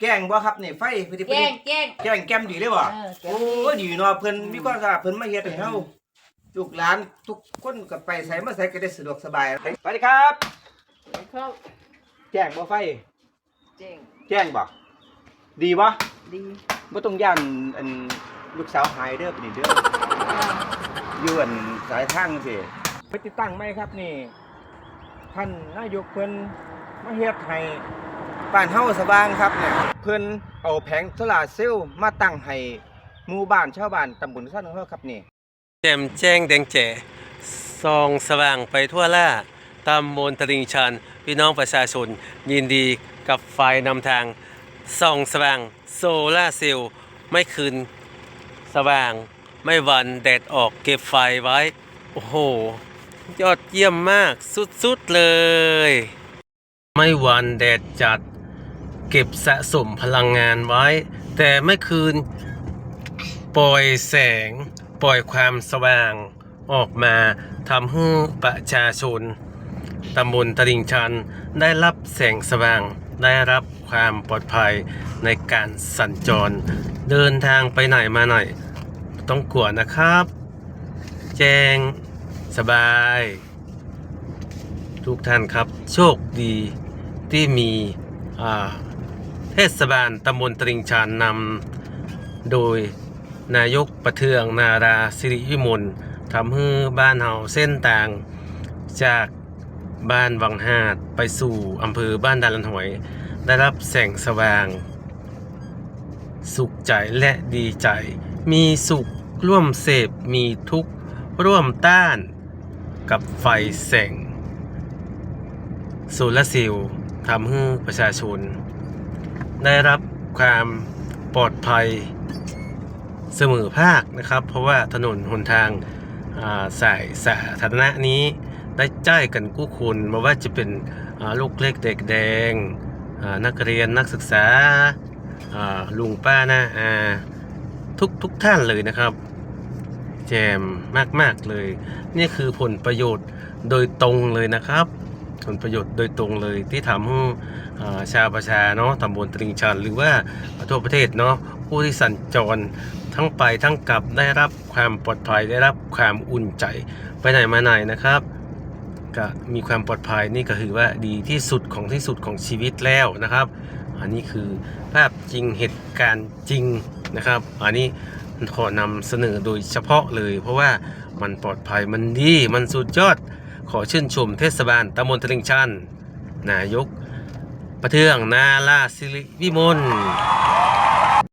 แกล้งบ่ครับนี่ไฟพอดีพอแจ้ดีงแจ้ง แกล้งแก้มดีเลยบ่เออแจ้ง โอ้ดีเนาะเพิ่นมีความสะอาดเพิ่นมาเฮ็ดให้เฮาลูกหลานทุกคนก็ไปใส่มาใส่ก็ได้สะดวกสบายสวัสดีครับ เข้าแจ้งบ่ไฟแจ้งแจ้งบ่ดีบ่ดีบ่ต้องย่านอันลูกสาวหายเด้อปนี่เด้อ อยู่อันสายทางสิไปติดตั้งไหมครับนี่ ท่านนายกเพิ่นมาเฮ็ดให้ บ้านเฮาสว่างครับเนี่ยเพิ่นเอาแผงโซลาร์เซลล์มาตั้งให้หมู่บ้านชาวบ้านตำบลซ่านของเฮาครับนี่แจ่มแจ้งแดงแจ๋ส่องสว่างไปทั่วล่าตามบนตลิ่งชันพี่น้องประชาชน ยินดีกับไฟนำทางส่องสว่างโซล่าเซลล์ไม่คืนสว่างไม่หวันแดดออกเก็บไฟไว้ โอ้โห ยอดเยี่ยมมากสุดๆเลย ไม่หวันแดดจัด เก็บสะสมพลังงานไว้ แต่ไม่คืน ปล่อยแสง ปล่อยความสว่างออกมาทำให้ประชาชนตำบลตลิ่งชัน ได้รับแสงสว่าง ได้รับความปลอดภัยในการสัญจร เดินทางไปไหนมาไหนต้องกลัวนะครับ แจ้งสบาย ทุกท่านครับ โชคดีที่มีอ่า เทศบาลตำบลตลิ่งชันนำโดยนายกประเทืองนาราสิริวิมลทำให้บ้านเฮาเส้นต่าง จากบ้านวังหาดไปสู่อำเภอบ้านดานลันหอย ได้รับแสงสว่าง สุขใจและดีใจ มีสุขร่วมเสพมีทุกข์ร่วมต้านกับไฟแสงโซลาร์เซลล์ทำให้ประชาชน ได้รับความปลอดภัยเสมอภาคนะครับ เพราะว่าถนนหนทางสายสาธารณะนี้ได้จ่ายกันกู้คุณไมาว่าจะเป็นลูกเล็กเด็กแดง นักเรียนนักศึกษาลุงป้าน้าอาทุกทุกท่านเลยนะครับ แจมมาก ๆ เลย นี่คือผลประโยชน์โดยตรงเลยนะครับ ผลประโยชน์โดยตรงเลยที่ทำให้ชาวประชาเนาะตำบลตลิงชัน หรือว่าทั่วประเทศเนาะผู้ที่สัญจรทั้งไปทั้งกลับได้รับความปลอดภัยได้รับความอุ่นใจไปไหนมาไหนนะครับก็มีความปลอดภัยนี่ก็คือว่าดีที่สุดของที่สุดของชีวิตแล้วนะครับ อันนี้คือภาพจริงเหตุการณ์จริงนะครับ อันนี้ขอนำเสนอโดยเฉพาะเลย เพราะว่ามันปลอดภัยมันดีมันสุดยอด ขอชื่นชมเทศบาลตำบลตลิ่งชัน นายกประเทืองนาลาสิริวิมล